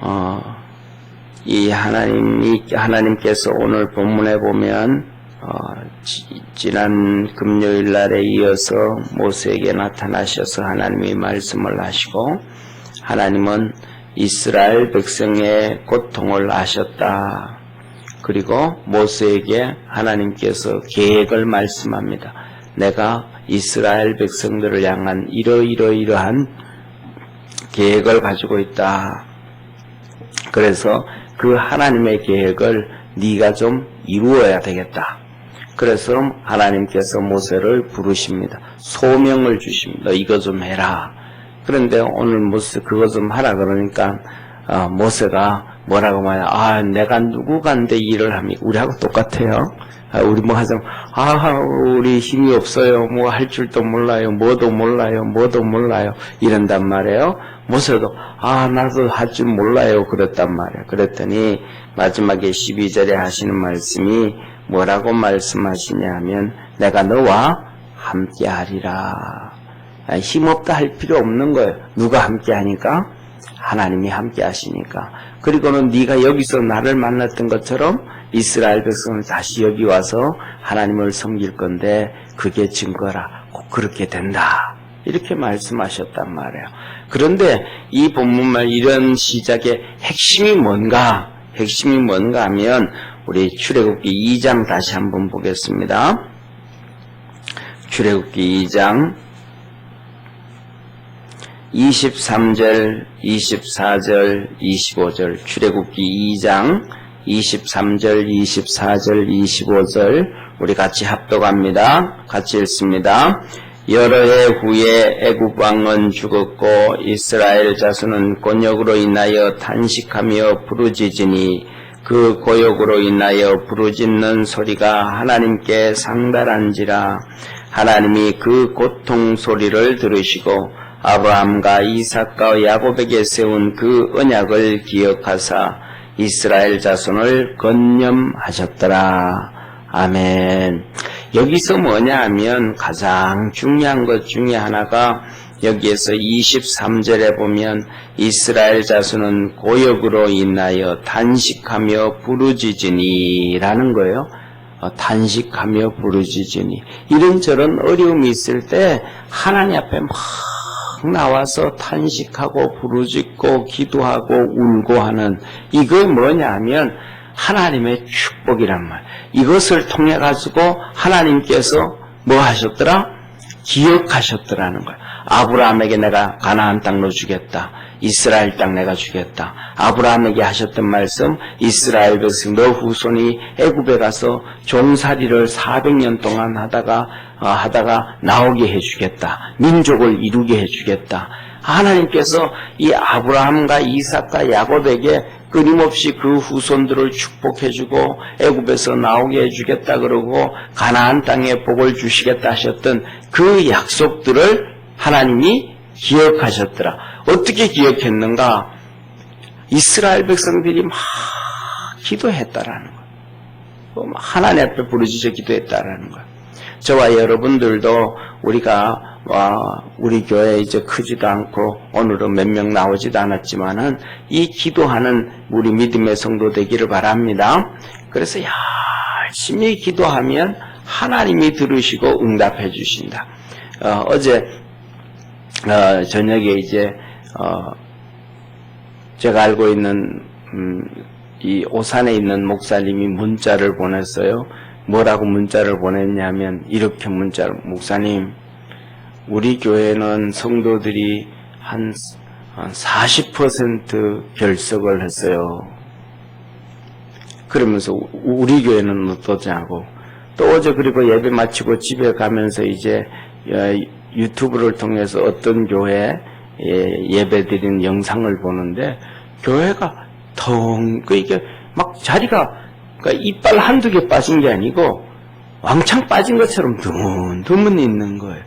어, 이 하나님이 하나님께서 오늘 본문에 보면 어, 지, 지난 금요일 날에 이어서 모세에게 나타나셔서 하나님이 말씀을 하시고 하나님은 이스라엘 백성의 고통을 아셨다. 그리고 모세에게 하나님께서 계획을 말씀합니다. 내가 이스라엘 백성들을 향한 이러이러이러한 계획을 가지고 있다. 그래서 그 하나님의 계획을 네가 좀 이루어야 되겠다. 그래서 하나님께서 모세를 부르십니다. 소명을 주십니다. 너 이거 좀 해라. 그런데 오늘 모세 그거 좀 하라 그러니까 어, 모세가 뭐라고 말해? 아, 내가 누구간데 일을 합니까? 우리하고 똑같아요. 아, 우리 뭐 하자면, 아, 우리 힘이 없어요. 뭐 할 줄도 몰라요. 뭐도 몰라요. 뭐도 몰라요. 이런단 말이에요. 모세도, 아, 나도 할 줄 몰라요. 그랬단 말이에요. 그랬더니 마지막에 12절에 하시는 말씀이 뭐라고 말씀하시냐 하면, 내가 너와 함께 하리라. 아, 힘없다 할 필요 없는 거예요. 누가 함께 하니까? 하나님이 함께 하시니까. 그리고는 네가 여기서 나를 만났던 것처럼 이스라엘 백성을 다시 여기 와서 하나님을 섬길 건데 그게 증거라. 꼭 그렇게 된다. 이렇게 말씀하셨단 말이에요. 그런데 이 본문말 이런 시작의 핵심이 뭔가? 핵심이 뭔가 하면 우리 출애굽기 2장 다시 한번 보겠습니다. 출애굽기 2장 23절, 24절, 25절 출애굽기 2장 23절, 24절, 25절 우리 같이 합독합니다. 같이 읽습니다. 여러 해 후에 애굽 왕은 죽었고 이스라엘 자손은 곤욕으로 인하여 탄식하며 부르짖으니 그 고욕으로 인하여 부르짖는 소리가 하나님께 상달한지라 하나님이 그 고통 소리를 들으시고 아브라함과 이삭과 야곱에게 세운 그 언약을 기억하사 이스라엘 자손을 건념하셨더라. 아멘. 여기서 뭐냐 하면 가장 중요한 것 중에 하나가 여기에서 23절에 보면 이스라엘 자손은 고역으로 인하여 단식하며 부르짖으니라는 거예요. 어, 단식하며 부르짖으니 이런저런 어려움이 있을 때 하나님 앞에 막 나와서 탄식하고 부르짖고 기도하고 울고 하는 이게 뭐냐 하면 하나님의 축복이란 말. 이것을 통해 가지고 하나님께서 뭐 하셨더라? 기억하셨더라는 거예요. 아브라함에게 내가 가나안 땅로 주겠다. 이스라엘 땅 내가 주겠다. 아브라함에게 하셨던 말씀, 이스라엘 백성 너 후손이 애굽에 가서 종살이를 400년 동안 하다가 어, 하다가 나오게 해주겠다. 민족을 이루게 해주겠다. 하나님께서 이 아브라함과 이삭과 야곱에게 끊임없이 그 후손들을 축복해주고 애굽에서 나오게 해주겠다 그러고 가나안 땅에 복을 주시겠다 하셨던 그 약속들을 하나님이 기억하셨더라. 어떻게 기억했는가? 이스라엘 백성들이 막 기도했다라는 거예요. 하나님 앞에 부르짖어 기도했다라는 거예요. 저와 여러분들도 우리가 우리 교회 이제 크지도 않고 오늘은 몇 명 나오지도 않았지만은 이 기도하는 우리 믿음의 성도 되기를 바랍니다. 그래서 열심히 기도하면 하나님이 들으시고 응답해 주신다. 어, 제 어, 저녁에 이제 어, 제가 알고 있는 음, 이 오산에 있는 목사님이 문자를 보냈어요. 뭐라고 문자를 보냈냐면 이렇게 문자를 목사님 우리 교회는 성도들이 한 40% 결석을 했어요. 그러면서 우리 교회는 어떠냐고 또 어제 그리고 예배 마치고 집에 가면서 이제 유튜브를 통해서 어떤 교회 예배 드린 영상을 보는데 교회가 텅, 그 이게 막 자리가 그러니까 이빨 한두 개 빠진 게 아니고 왕창 빠진 것처럼 드문드문 있는 거예요.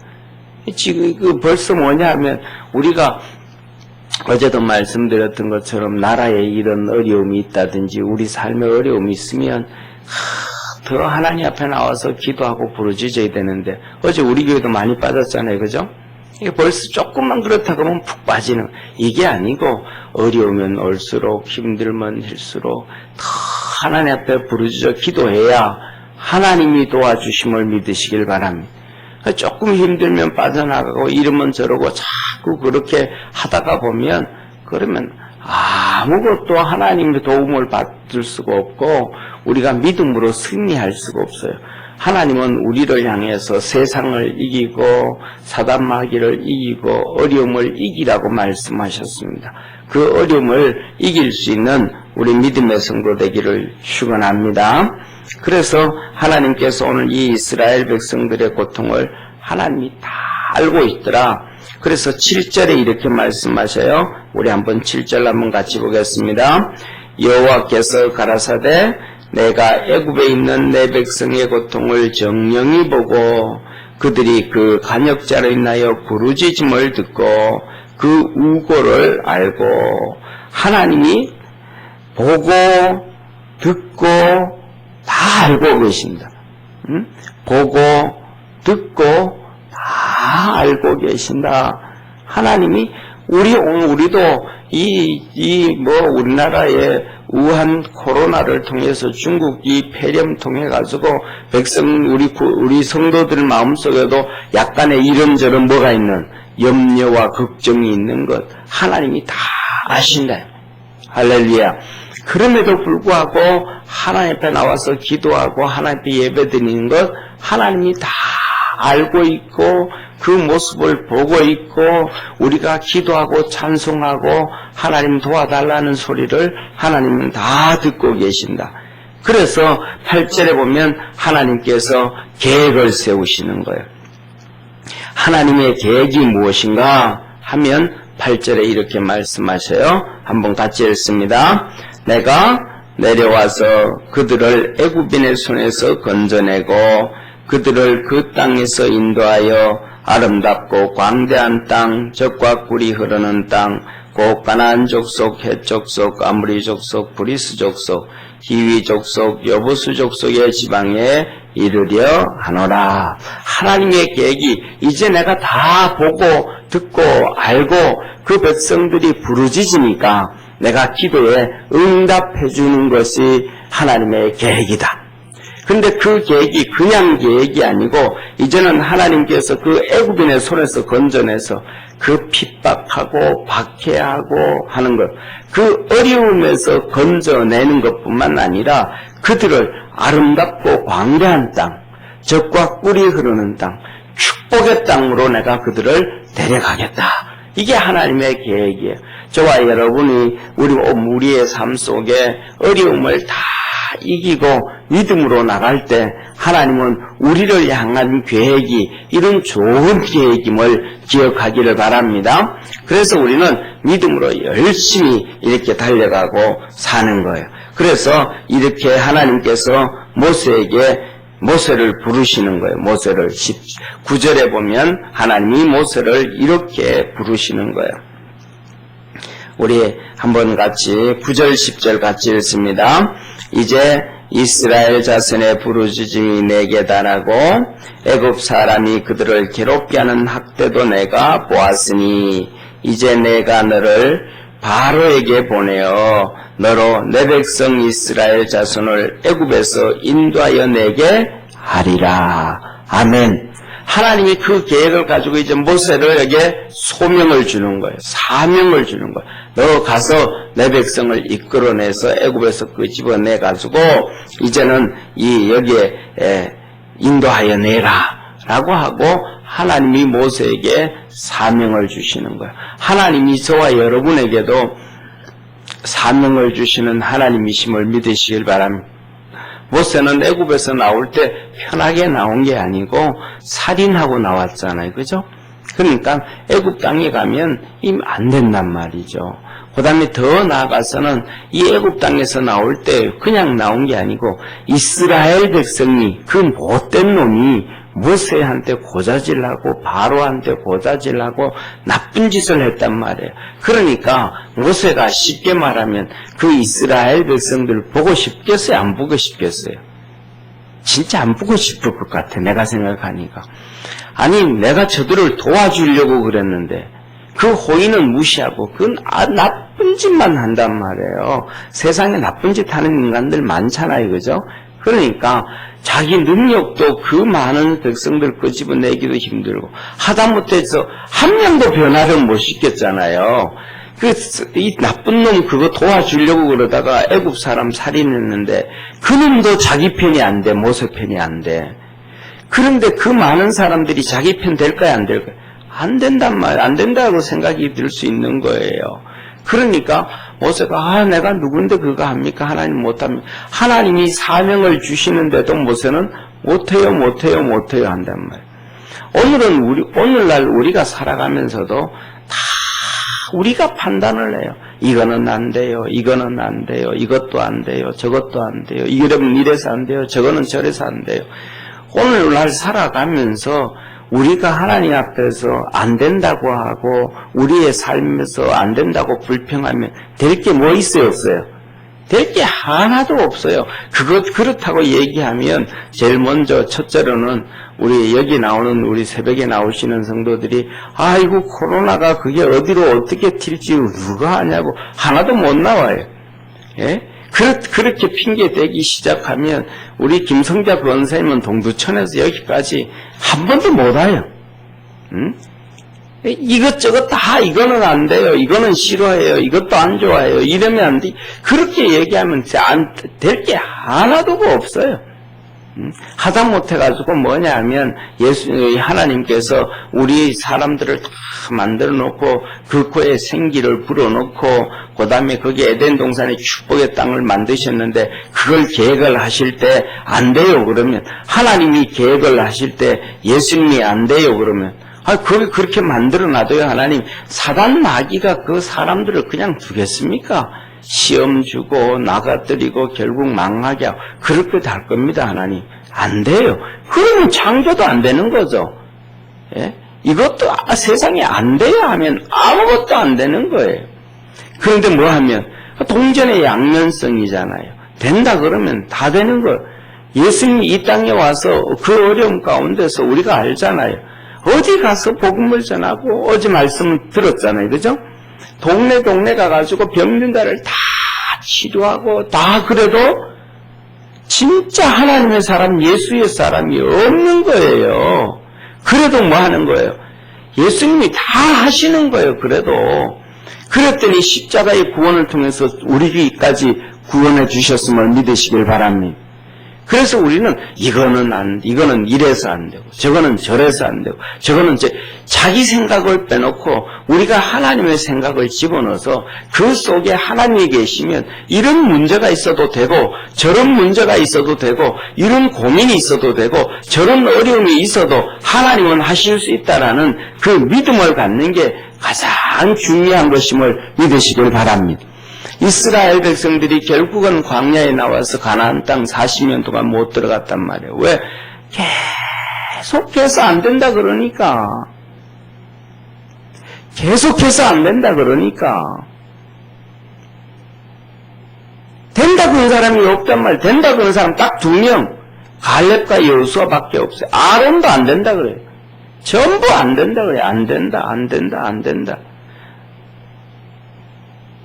지금 그 벌써 뭐냐 하면 우리가 어제도 말씀드렸던 것처럼 나라에 이런 어려움이 있다든지 우리 삶에 어려움이 있으면 하, 더 하나님 앞에 나와서 기도하고 부르짖어야 되는데 어제 우리 교회도 많이 빠졌잖아요. 그죠? 이게 벌써 조금만 그렇다고 하면 푹 빠지는 이게 아니고 어려우면 올수록 힘들면 힘들수록 더 하나님 앞에 부르짖어 기도해야 하나님이 도와주심을 믿으시길 바랍니다. 조금 힘들면 빠져나가고 이러면 저러고 자꾸 그렇게 하다가 보면 그러면 아무것도 하나님의 도움을 받을 수가 없고 우리가 믿음으로 승리할 수가 없어요. 하나님은 우리를 향해서 세상을 이기고 사단 마귀를 이기고 어려움을 이기라고 말씀하셨습니다. 그 어려움을 이길 수 있는 우리 믿음의 성도 되기를 축원합니다. 그래서 하나님께서 오늘 이 이스라엘 백성들의 고통을 하나님이 다 알고 있더라. 그래서 7절에 이렇게 말씀하셔요. 우리 한번 7절 한번 같이 보겠습니다. 여호와께서 가라사대 내가 애굽에 있는 내 백성의 고통을 정령히 보고 그들이 그 간역자로 인하여 부르짖음을 듣고 그 우고를 알고 하나님이 보고 듣고 다 알고 계신다. 응? 보고 듣고 다 알고 계신다. 하나님이 우리 우리도 이 이 뭐 우리나라의 우한 코로나를 통해서 중국 이 폐렴 통해 가지고 백성 우리 구- 우리 성도들 마음속에도 약간의 이런저런 뭐가 있는 염려와 걱정이 있는 것 하나님이 다 아신다. 할렐루야. 그럼에도 불구하고 하나님 앞에 나와서 기도하고 하나님 앞에 예배드리는 것 하나님이 다 알고 있고 그 모습을 보고 있고 우리가 기도하고 찬송하고 하나님 도와달라는 소리를 하나님은 다 듣고 계신다. 그래서 8절에 보면 하나님께서 계획을 세우시는 거예요. 하나님의 계획이 무엇인가 하면 8절에 이렇게 말씀하셔요. 한번 같이 읽습니다. 내가 내려와서 그들을 애굽인의 손에서 건져내고 그들을 그 땅에서 인도하여 아름답고 광대한 땅, 적과 꿀이 흐르는 땅, 곧 가나안 족속, 헷 족속, 아무리 족속, 브리스 족속, 히위 족속, 여부수 족속의 지방에 이르려 하노라. 하나님의 계획이 이제 내가 다 보고 듣고 알고 그 백성들이 부르짖으니까 내가 기도에 응답해 주는 것이 하나님의 계획이다. 근데 그 계획이 그냥 계획이 아니고 이제는 하나님께서 그 애굽인의 손에서 건져내서 그 핍박하고 박해하고 하는 것, 그 어려움에서 건져내는 것뿐만 아니라 그들을 아름답고 광대한 땅, 적과 꿀이 흐르는 땅, 축복의 땅으로 내가 그들을 데려가겠다. 이게 하나님의 계획이에요. 저와 여러분이 우리 우리의 삶 속에 어려움을 다 이기고 믿음으로 나갈 때 하나님은 우리를 향한 계획이 이런 좋은 계획임을 기억하기를 바랍니다. 그래서 우리는 믿음으로 열심히 이렇게 달려가고 사는 거예요. 그래서 이렇게 하나님께서 모세에게 모세를 부르시는 거예요. 모세를 9절에 보면 하나님이 모세를 이렇게 부르시는 거예요. 우리 한번 같이 9절 10절 같이 읽습니다. 이제 이스라엘 자손의 부르짖음이 내게 달하고 애굽 사람이 그들을 괴롭게 하는 학대도 내가 보았으니 이제 내가 너를 바로에게 보내어 너로 내 백성 이스라엘 자손을 애굽에서 인도하여 내게 하리라. 아멘. 하나님이 그 계획을 가지고 이제 모세를 에게 소명을 주는 거예요. 사명을 주는 거예요. 너 가서 내 백성을 이끌어내서 애굽에서 끄집어내 가지고 이제는 이 여기에 에, 인도하여 내라 라고 하고 하나님이 모세에게 사명을 주시는 거예요. 하나님이 저와 여러분에게도 사명을 주시는 하나님이심을 믿으시길 바랍니다. 모세는 애굽에서 나올 때 편하게 나온 게 아니고 살인하고 나왔잖아요. 그죠? 그러니까 애굽 땅에 가면 이미 안 된단 말이죠. 그 다음에 더 나아가서는 이 애굽 땅에서 나올 때 그냥 나온 게 아니고 이스라엘 백성이 그 못된 놈이 모세한테 고자질하고 바로한테 고자질하고 나쁜 짓을 했단 말이에요. 그러니까 모세가 쉽게 말하면 그 이스라엘 백성들 보고 싶겠어요? 안 보고 싶겠어요? 진짜 안 보고 싶을 것 같아. 내가 생각하니까. 아니 내가 저들을 도와주려고 그랬는데 그 호의는 무시하고 그건 아, 나쁜 짓만 한단 말이에요. 세상에 나쁜 짓 하는 인간들 많잖아요. 그죠? 그러니까 자기 능력도 그 많은 백성들 끄집어내기도 힘들고 하다못해서 한 명도 변화를 못 시켰잖아요. 그 이 나쁜 놈 그거 도와주려고 그러다가 애굽 사람 살인했는데 그 놈도 자기 편이 안 돼, 모세 편이 안 돼. 그런데 그 많은 사람들이 자기 편 될까요, 안 될까요? 안 된단 말, 안 된다고 생각이 들 수 있는 거예요. 그러니까 모세가 아 내가 누군데 그거 합니까? 하나님 못합니까? 하나님이 사명을 주시는데도 모세는 못해요, 못해요, 못해요 한단 말이에요. 오늘은 우리 오늘날 우리가 살아가면서도 다 우리가 판단을 해요. 이거는 안 돼요. 이거는 안 돼요. 이것도 안 돼요. 저것도 안 돼요. 이러면 이래서 안 돼요. 저거는 저래서 안 돼요. 오늘날 살아가면서 우리가 하나님 앞에서 안 된다고 하고 우리의 삶에서 안 된다고 불평하면 될 게 뭐 있어요 없어요? 될 게 하나도 없어요. 그것 그렇다고 얘기하면 제일 먼저 첫째로는 우리 여기 나오는 우리 새벽에 나오시는 성도들이 아이고 코로나가 그게 어디로 어떻게 튈지 누가 아냐고 하나도 못 나와요. 예? 그렇, 그렇게 핑계 대기 시작하면 우리 김성자 권사님은 동두천에서 여기까지 한 번도 못 와요. 응? 이것저것 다 이거는 안 돼요. 이거는 싫어해요. 이것도 안 좋아해요. 이러면 안 돼. 그렇게 얘기하면 될 게 하나도 없어요. 음? 하다 못해 가지고 뭐냐면 예수 하나님께서 우리 사람들을 다 만들어 놓고 그 코에 생기를 불어 놓고 그 다음에 거기 에덴 동산의 축복의 땅을 만드셨는데 그걸 계획을 하실 때 안 돼요 그러면 하나님이 계획을 하실 때 예수님이 안 돼요 그러면 아 그걸 그렇게 만들어 놔도요 하나님. 사단 마귀가 그 사람들을 그냥 두겠습니까? 시험 주고 나가뜨리고 결국 망하게 하고 그렇게 할 겁니다 하나님. 안 돼요. 그러면 창조도 안 되는 거죠. 예? 이것도 아, 세상에 안 돼야 하면 아무것도 안 되는 거예요. 그런데 뭐 하면 동전의 양면성이잖아요. 된다 그러면 다 되는 거예요 예수님이 이 땅에 와서 그 어려움 가운데서 우리가 알잖아요 어디 가서 복음을 전하고 어제 말씀을 들었잖아요 그죠? 동네 동네 가가지고 병든 자를 다 치료하고 다 그래도 진짜 하나님의 사람, 예수의 사람이 없는 거예요. 그래도 뭐 하는 거예요? 예수님이 다 하시는 거예요, 그래도. 그랬더니 십자가의 구원을 통해서 우리까지 구원해 주셨음을 믿으시길 바랍니다. 그래서 우리는 이거는 안, 이거는 이래서 안 되고, 저거는 저래서 안 되고, 저거는 이제 자기 생각을 빼놓고 우리가 하나님의 생각을 집어넣어서 그 속에 하나님이 계시면 이런 문제가 있어도 되고, 저런 문제가 있어도 되고, 이런 고민이 있어도 되고, 저런 어려움이 있어도 하나님은 하실 수 있다라는 그 믿음을 갖는 게 가장 중요한 것임을 믿으시길 바랍니다. 이스라엘 백성들이 결국은 광야에 나와서 가나안 땅 40년 동안 못 들어갔단 말이에요. 왜? 계속해서 안 된다 그러니까. 계속해서 안 된다 그러니까. 된다 그런 사람이 없단 말이에요. 된다 그런 사람 딱 두 명. 갈렙과 여수아밖에 없어요. 아론도 안 된다 그래요. 전부 안 된다 그래요. 안 된다, 안 된다, 안 된다.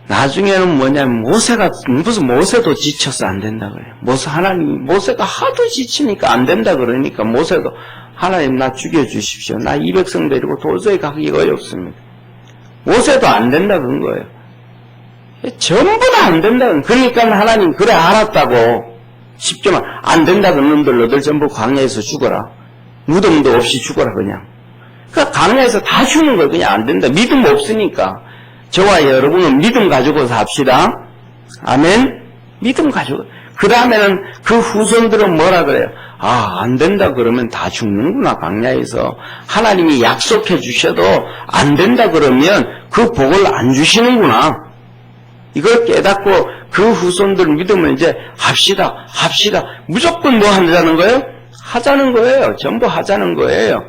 나중에는 뭐냐면 모세가 무슨 모세도 지쳐서 안 된다 그래요. 모세 하나님 모세가 하도 지치니까 안 된다 그러니까 모세도 하나님 나 죽여 주십시오. 나 이 백성 데리고 도저히 가기가 어렵습니다. 모세도 안 된다 그런 거예요. 전부 다 안 된다. 그러니까 하나님 그래 알았다고 쉽게 말안 된다 그런 놈들 너들 전부 광야에서 죽어라. 무덤도 없이 죽어라 그냥. 그러니까 광야에서 다 죽는 거예요. 그냥 안 된다. 믿음 없으니까. 저와 여러분은 믿음 가지고 삽시다. 아멘? 믿음 가지고. 그 다음에는 그 후손들은 뭐라 그래요? 아, 안 된다 그러면 다 죽는구나, 광야에서. 하나님이 약속해 주셔도 안 된다 그러면 그 복을 안 주시는구나. 이걸 깨닫고 그 후손들 믿으면 이제 합시다, 합시다. 무조건 뭐 하자는 거예요? 하자는 거예요. 전부 하자는 거예요.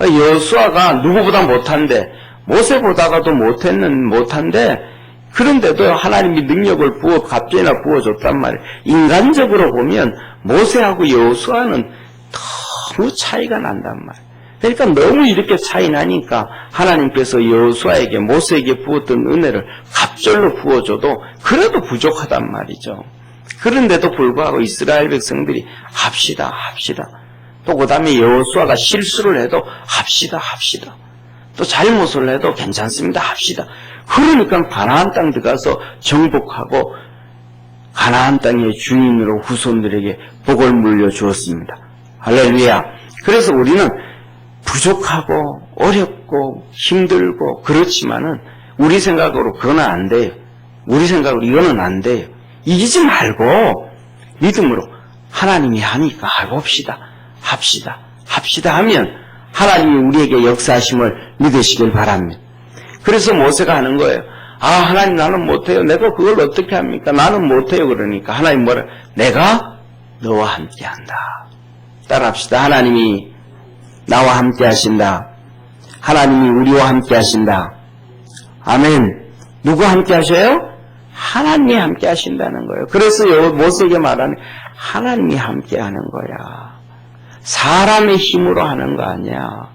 여수아가 누구보다 못한데 모세보다가도 못했는 못한데 그런데도 하나님이 능력을 부어 갑자기나 부어줬단 말이에요. 인간적으로 보면 모세하고 여호수아는 너무 차이가 난단 말이에요. 그러니까 너무 이렇게 차이 나니까 하나님께서 여호수아에게 모세에게 부었던 은혜를 갑절로 부어줘도 그래도 부족하단 말이죠. 그런데도 불구하고 이스라엘 백성들이 합시다 합시다. 또 그다음에 여호수아가 실수를 해도 합시다 합시다. 또 잘못을 해도 괜찮습니다 합시다. 그러니까 가나안 땅 들어가서 정복하고 가나안 땅의 주인으로 후손들에게 복을 물려 주었습니다. 할렐루야. 그래서 우리는 부족하고 어렵고 힘들고 그렇지만은 우리 생각으로 그거는 안 돼요. 우리 생각으로 이거는 안 돼요. 이기지 말고 믿음으로 하나님이 하니까 해봅시다. 합시다. 합시다 하면 하나님이 우리에게 역사하심을 믿으시길 바랍니다. 그래서 모세가 하는 거예요. 아, 하나님 나는 못해요. 내가 그걸 어떻게 합니까? 나는 못해요. 그러니까 하나님 뭐라? 내가 너와 함께 한다. 따라합시다. 하나님이 나와 함께 하신다. 하나님이 우리와 함께 하신다. 아멘. 누구 함께 하셔요? 하나님이 함께 하신다는 거예요. 그래서 요 모세에게 말하는 하나님이 함께 하는 거야. 사람의 힘으로 하는 거 아니야.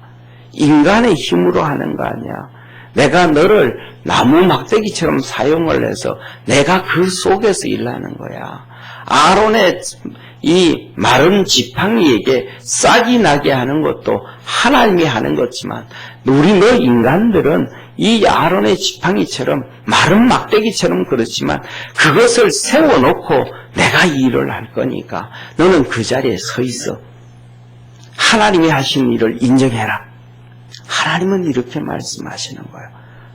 인간의 힘으로 하는 거 아니야. 내가 너를 나무 막대기처럼 사용을 해서 내가 그 속에서 일하는 거야. 아론의 이 마른 지팡이에게 싹이 나게 하는 것도 하나님이 하는 거지만 우리 너 인간들은 이 아론의 지팡이처럼 마른 막대기처럼 그렇지만 그것을 세워놓고 내가 이 일을 할 거니까 너는 그 자리에 서 있어. 하나님이 하신 일을 인정해라. 하나님은 이렇게 말씀하시는 거예요.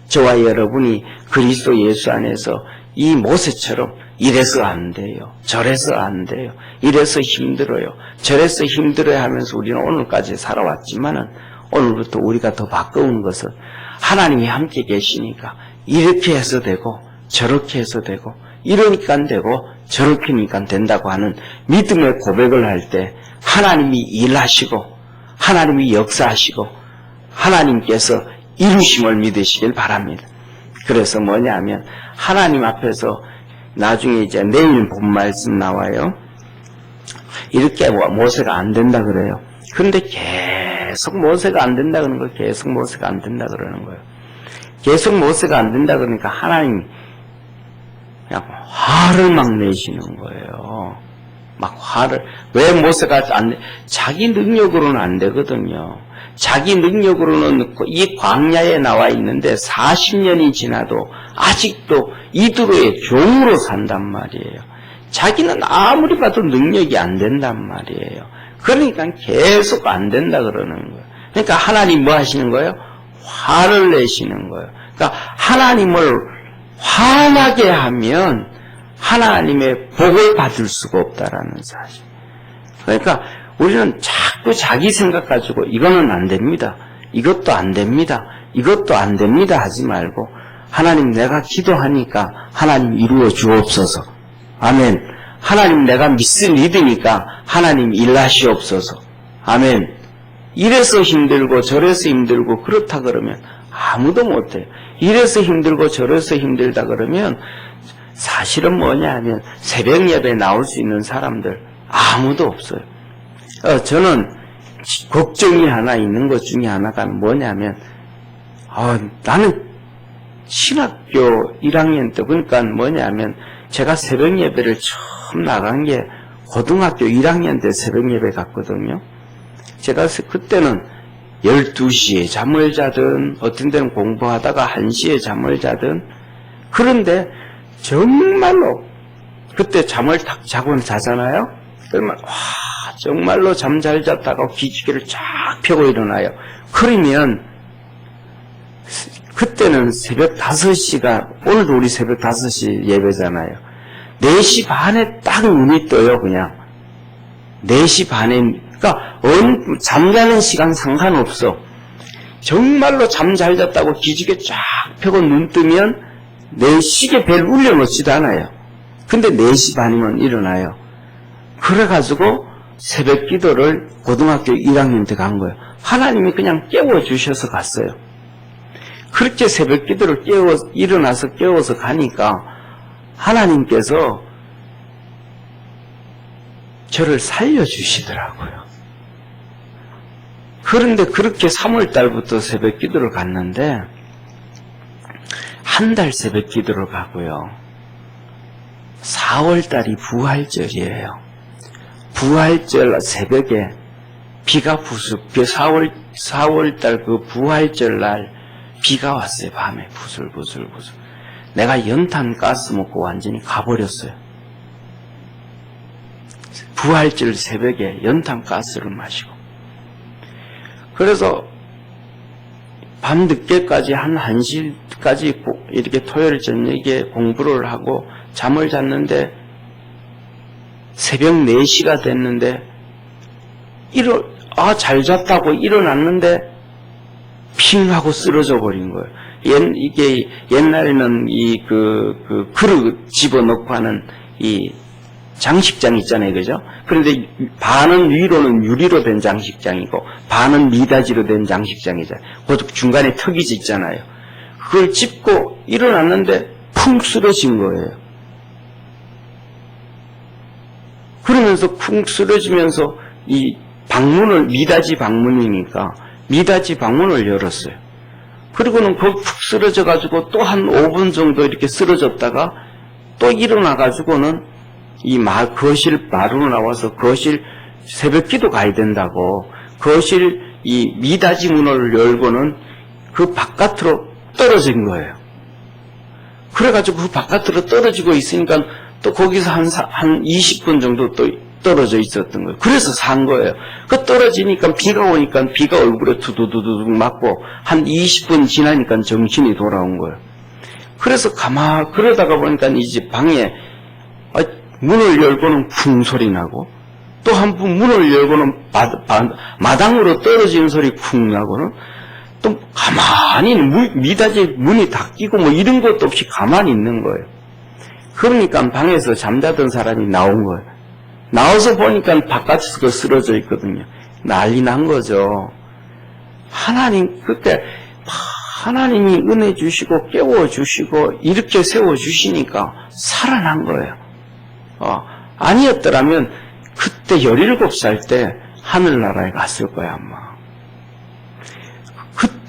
저와 여러분이 그리스도 예수 안에서 이 모세처럼 이래서 안 돼요. 저래서 안 돼요. 이래서 힘들어요. 저래서 힘들어요 하면서 우리는 오늘까지 살아왔지만은 오늘부터 우리가 더 바꾸는 것은 하나님이 함께 계시니까 이렇게 해서 되고 저렇게 해서 되고 이러니까 되고 저렇게니까 된다고 하는 믿음의 고백을 할 때 하나님이 일하시고 하나님이 역사하시고 하나님께서 이루심을 믿으시길 바랍니다. 그래서 뭐냐면 하나님 앞에서 나중에 이제 내일 본 말씀 나와요. 이렇게 뭐 모세가 안 된다 그래요. 그런데 계속 모세가 안 된다 그러는 거예요. 계속 모세가 안 된다 그러는 거예요. 계속 모세가 안 된다 그러니까 하나님이 그냥 화를 막 내시는 거예요. 막 화를 왜 모세가 안 돼? 자기 능력으로는 안 되거든요. 자기 능력으로는 이 광야에 나와 있는데 40년이 지나도 아직도 이두로의 종으로 산단 말이에요. 자기는 아무리 봐도 능력이 안 된단 말이에요. 그러니까 계속 안 된다 그러는 거예요. 그러니까 하나님 뭐 하시는 거예요? 화를 내시는 거예요. 그러니까 하나님을 화나게 하면 하나님의 복을 받을 수가 없다라는 사실. 그러니까 우리는 자꾸 자기 생각 가지고 이거는 안 됩니다. 이것도 안 됩니다. 이것도 안 됩니다 하지 말고 하나님 내가 기도하니까 하나님 이루어 주옵소서. 아멘. 하나님 내가 믿음 믿으니까 하나님 일하시옵소서. 아멘. 이래서 힘들고 저래서 힘들고 그렇다 그러면 아무도 못해요. 이래서 힘들고 저래서 힘들다 그러면 사실은 뭐냐 하면 새벽 예배 나올 수 있는 사람들 아무도 없어요. 어, 저는 걱정이 하나 있는 것 중에 하나가 뭐냐면 어, 나는 신학교 1학년 때 그러니까 뭐냐면 제가 새벽 예배를 처음 나간 게 고등학교 1학년 때 새벽 예배 갔거든요. 제가 그때는 12시에 잠을 자든 어떤 데는 공부하다가 1시에 잠을 자든 그런데 정말로 그때 잠을 탁 자고는 자잖아요. 그러면 와 정말로 잠 잘 잤다가 기지개를 쫙 펴고 일어나요. 그러면 그때는 새벽 5시가 오늘도 우리 새벽 5시 예배잖아요. 4시 반에 딱 눈이 떠요 그냥. 4시 반에 그러니까 언, 잠자는 시간 상관없어. 정말로 잠 잘 잤다고 기지개 쫙 펴고 눈 뜨면 내 시계 벨 울려 놓지도 않아요. 근데 4시 반이면 일어나요. 그래가지고 새벽 기도를 고등학교 1학년 때 간 거예요. 하나님이 그냥 깨워주셔서 갔어요. 그렇게 새벽 기도를 깨워, 일어나서 깨워서 가니까 하나님께서 저를 살려주시더라고요. 그런데 그렇게 3월 달부터 새벽 기도를 갔는데 한 달 새벽 기도를 가고요. 4월 달이 부활절이에요. 부활절 새벽에 비가 부슬, 4월, 4월 달 그 부활절 날 비가 왔어요. 밤에 부슬부슬 부슬. 내가 연탄 가스 먹고 완전히 가버렸어요. 부활절 새벽에 연탄 가스를 마시고. 그래서 밤 늦게까지 한 1시까지 이렇게 토요일 저녁에 공부를 하고 잠을 잤는데 새벽 4시가 됐는데 일어, 아, 잘 잤다고 일어났는데 핑 하고 쓰러져 버린 거예요. 옛, 이게 옛날에는 이 그, 그 그릇 집어넣고 하는 이 장식장 있잖아요. 그죠? 그런데 반은 위로는 유리로 된 장식장이고 반은 미닫이로 된 장식장이잖아요. 그 중간에 턱이 있잖아요. 그걸 짚고 일어났는데 쿵 쓰러진 거예요. 그러면서 쿵 쓰러지면서 이 방문을 미닫이 방문이니까 미닫이 방문을 열었어요. 그리고는 거푹 쓰러져 가지고 또 한 5분 정도 이렇게 쓰러졌다가 또 일어나 가지고는 이 마, 거실 마루로 나와서 거실 새벽 기도 가야 된다고 거실 이 미닫이 문을 열고는 그 바깥으로 떨어진 거예요. 그래가지고 그 바깥으로 떨어지고 있으니까 또 거기서 한, 사- 한 20분 정도 또 떨어져 있었던 거예요. 그래서 산 거예요. 그 떨어지니까 비가 오니까 비가 얼굴에 두두두둑 맞고 한 20분 지나니까 정신이 돌아온 거예요. 그래서 가마, 그러다가 보니까 이제 방에 아, 문을 열고는 쿵 소리 나고 또한번 문을 열고는 마당으로 떨어지는 소리 쿵 나고는 또 가만히 무- 미닫이 문이 닫히고 뭐 이런 것도 없이 가만히 있는 거예요. 그러니까 방에서 잠자던 사람이 나온 거예요. 나와서 보니까 바깥에서 그 쓰러져 있거든요. 난리 난 거죠. 하나님 그때 하나님이 은혜 주시고 깨워 주시고 이렇게 세워 주시니까 살아난 거예요. 어, 아니었더라면 그때 17살 때 하늘나라에 갔을 거야 아마.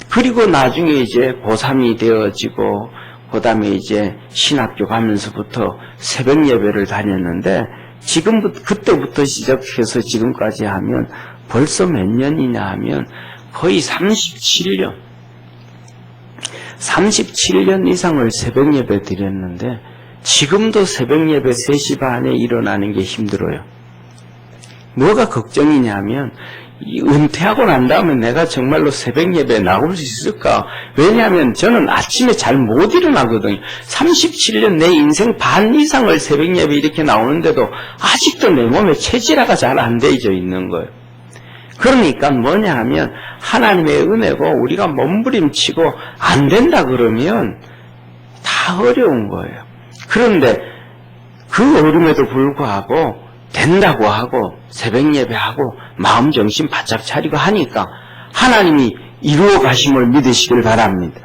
그, 리고 나중에 이제 고3이 되어지고 그 다음에 이제 신학교 가면서부터 새벽 예배를 다녔는데 지금부터 그때부터 시작해서 지금까지 하면 벌써 몇 년이냐 하면 거의 37년 37년 이상을 새벽 예배 드렸는데 지금도 새벽 예배 3시 반에 일어나는 게 힘들어요. 뭐가 걱정이냐면 이 은퇴하고 난 다음에 내가 정말로 새벽 예배에 나올 수 있을까? 왜냐하면 저는 아침에 잘 못 일어나거든요. 37년 내 인생 반 이상을 새벽 예배 이렇게 나오는데도 아직도 내 몸에 체질화가 잘 안 되어져 있는 거예요. 그러니까 뭐냐 하면 하나님의 은혜고 우리가 몸부림치고 안 된다 그러면 다 어려운 거예요. 그런데 그 어려움에도 불구하고 된다고 하고 새벽 예배하고 마음 정신 바짝 차리고 하니까 하나님이 이루어 가심을 믿으시길 바랍니다.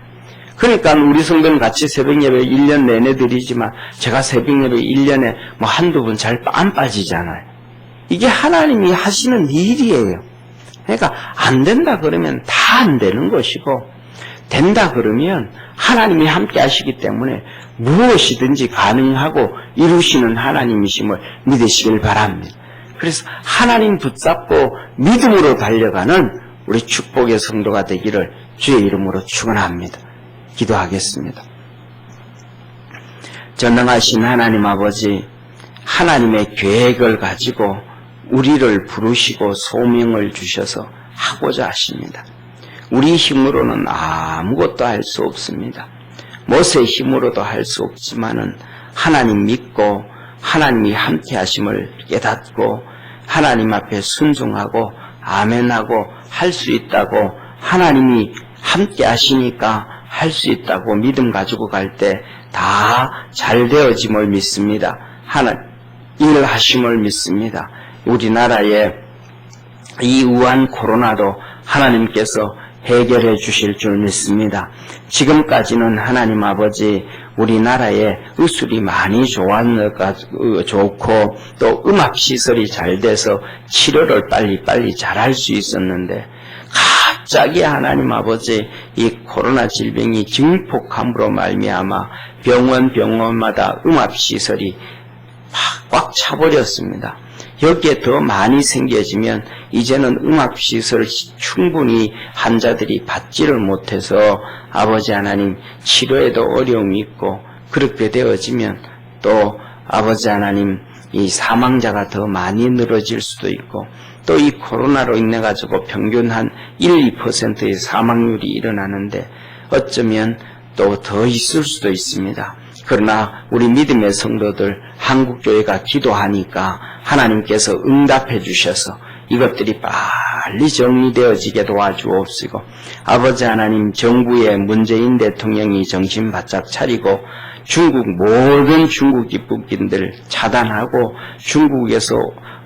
그러니까 우리 성도는 같이 새벽 예배 1년 내내 드리지만 제가 새벽 예배 1년에 뭐 한두 번 잘 안 빠지잖아요. 이게 하나님이 하시는 일이에요. 그러니까 안 된다 그러면 다 안 되는 것이고 된다 그러면 하나님이 함께 하시기 때문에 무엇이든지 가능하고 이루시는 하나님이심을 믿으시길 바랍니다. 그래서 하나님 붙잡고 믿음으로 달려가는 우리 축복의 성도가 되기를 주의 이름으로 축원합니다. 기도하겠습니다. 전능하신 하나님 아버지 하나님의 계획을 가지고 우리를 부르시고 소명을 주셔서 하고자 하십니다. 우리 힘으로는 아무것도 할 수 없습니다. 못의 힘으로도 할 수 없지만은 하나님 믿고 하나님이 함께 하심을 깨닫고 하나님 앞에 순종하고 아멘하고 할 수 있다고 하나님이 함께 하시니까 할 수 있다고 믿음 가지고 갈 때 다 잘 되어짐을 믿습니다. 하나 일 하심을 믿습니다. 우리나라에 이 우한 코로나도 하나님께서 해결해 주실 줄 믿습니다. 지금까지는 하나님 아버지 우리나라에 의술이 많이 좋고 또 음악 시설이 잘 돼서 치료를 빨리 빨리 잘 할 수 있었는데 갑자기 하나님 아버지 이 코로나 질병이 증폭함으로 말미암아 병원 병원마다 음압 시설이 꽉 차버렸습니다. 여기에 더 많이 생겨지면 이제는 음압시설을 충분히 환자들이 받지를 못해서 아버지 하나님 치료에도 어려움이 있고 그렇게 되어지면 또 아버지 하나님 이 사망자가 더 많이 늘어질 수도 있고 또 이 코로나로 인해 가지고 평균 한 1, 2%의 사망률이 일어나는데 어쩌면 또 더 있을 수도 있습니다. 그러나 우리 믿음의 성도들 한국교회가 기도하니까 하나님께서 응답해 주셔서 이것들이 빨리 정리되어지게 도와주옵시고 아버지 하나님 정부의 문재인 대통령이 정신 바짝 차리고 중국 모든 중국 입국인들 차단하고 중국에서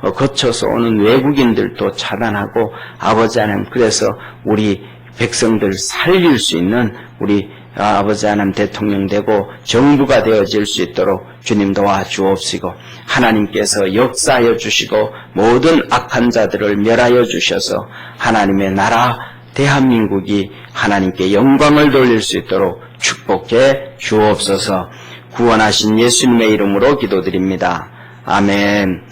어, 거쳐서 오는 외국인들도 차단하고 아버지 하나님 그래서 우리 백성들 살릴 수 있는 우리 아버지 하나님 대통령 되고 정부가 되어질 수 있도록 주님 도와주옵시고 하나님께서 역사하여 주시고 모든 악한 자들을 멸하여 주셔서 하나님의 나라 대한민국이 하나님께 영광을 돌릴 수 있도록 축복해 주옵소서 구원하신 예수님의 이름으로 기도드립니다. 아멘.